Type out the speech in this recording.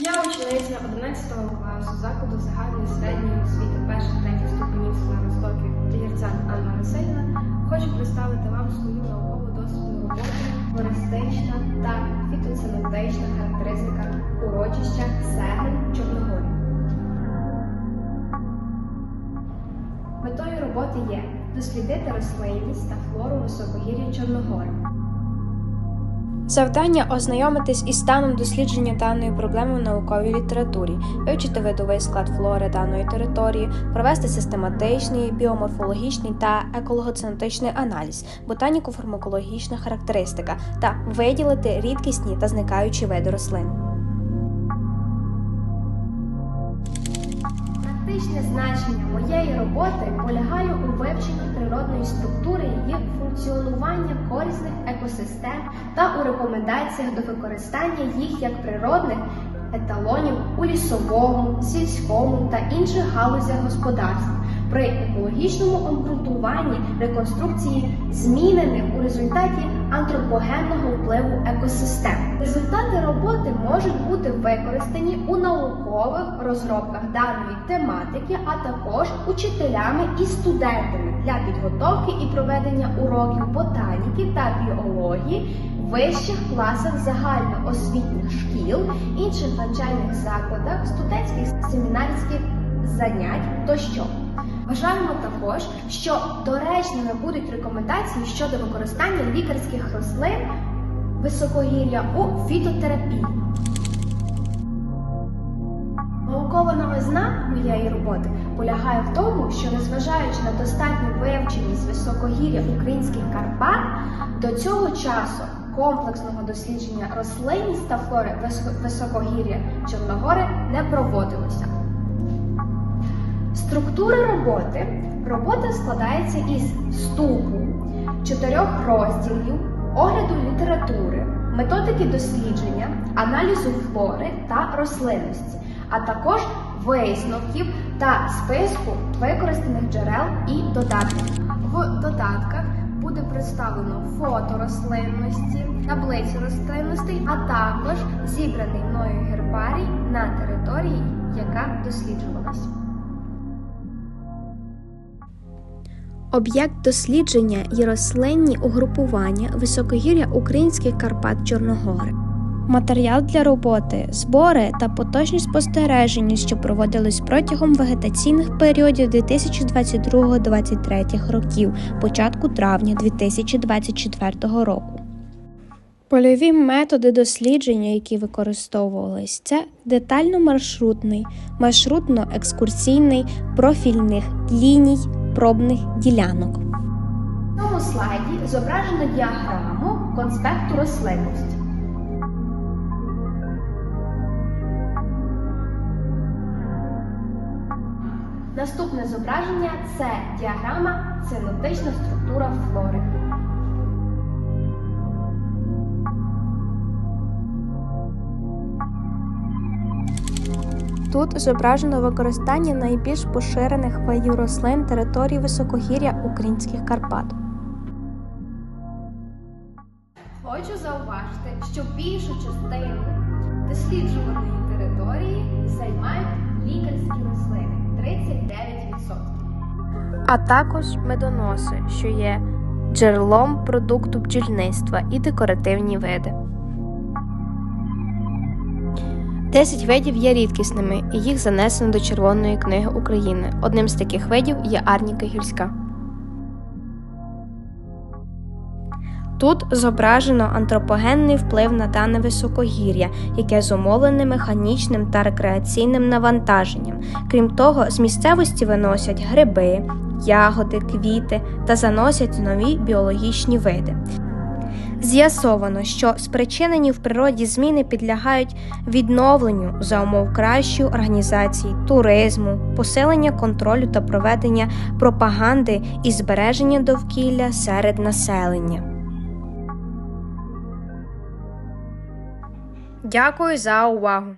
Я учениця 11 класу закладу загальної середньої освіти перших третіх ступенів села Ростоків Тігерцян Анна Васильівна. Хочу представити вам свою наукову дослідну роботу флористична та фітоценотична характеристика урочища Сегель Чорногорі. Метою роботи є дослідити рослинність та флору високогір'я Чорногори. Завдання ознайомитись із станом дослідження даної проблеми в науковій літературі, вивчити видовий склад флори даної території, провести систематичний, біоморфологічний та екологоцентричний аналіз, ботаніко-фармакологічна характеристика та виділити рідкісні та зникаючі види рослин. Практичне значення моєї роботи полягає у вивченні природної структури її функціонування корисних екосистем та у рекомендаціях до використання їх як природних еталонів у лісовому, сільському та інших галузях господарства при екологічному обґрунтуванні реконструкції змінених у результаті антропогенного впливу екосистем. Результати роботи можуть бути використані у наукових розробках даної тематики, а також учителями і студентами для підготовки і проведення уроків ботаніки та біології в вищих класах загальноосвітніх шкіл, інших навчальних закладах, студентських семінарських занять тощо. Вважаємо також, що доречними будуть рекомендації щодо використання лікарських рослин високогір'я у фітотерапії. Наукова новизна моєї роботи полягає в тому, що незважаючи на достатню вивченість високогір'я українських Карпат, до цього часу комплексного дослідження рослинність та флори високогір'я Чорногори не проводилося. Структура роботи. Робота складається із вступу, чотирьох розділів, огляду літератури, методики дослідження, аналізу флори та рослинності, а також висновків та списку використаних джерел і додатків. В додатках буде представлено фото рослинності, таблицю рослинностей, а також зібраний мною гербарій на території, яка досліджувалась. Об'єкт дослідження і рослинні угрупування високогір'я українських Карпат Чорногори. Матеріал для роботи, збори та поточні спостереження, що проводились протягом вегетаційних періодів 2022-2023 років, початку травня 2024 року. Польові методи дослідження, які використовувались, це детально-маршрутний, маршрутно-екскурсійний, профільних ліній, пробних ділянок. На цьому слайді зображено діаграму конспекту рослинності. Наступне зображення це діаграма синоптична структура флори. Тут зображено використання найбільш поширених видів рослин території високогір'я українських Карпат. Хочу зауважити, що більшу частину досліджуваної території займають лікарські рослини 39%. а також медоноси, що є джерелом продукту бджільництва і декоративні види. 10 видів є рідкісними, і їх занесено до Червоної книги України. Одним з таких видів є арніка гірська. Тут зображено антропогенний вплив на дане високогір'я, яке зумовлене механічним та рекреаційним навантаженням. Крім того, з місцевості виносять гриби, ягоди, квіти та заносять нові біологічні види. З'ясовано, що спричинені в природі зміни підлягають відновленню за умов кращої організації туризму, посилення контролю та проведення пропаганди і збереження довкілля серед населення. Дякую за увагу!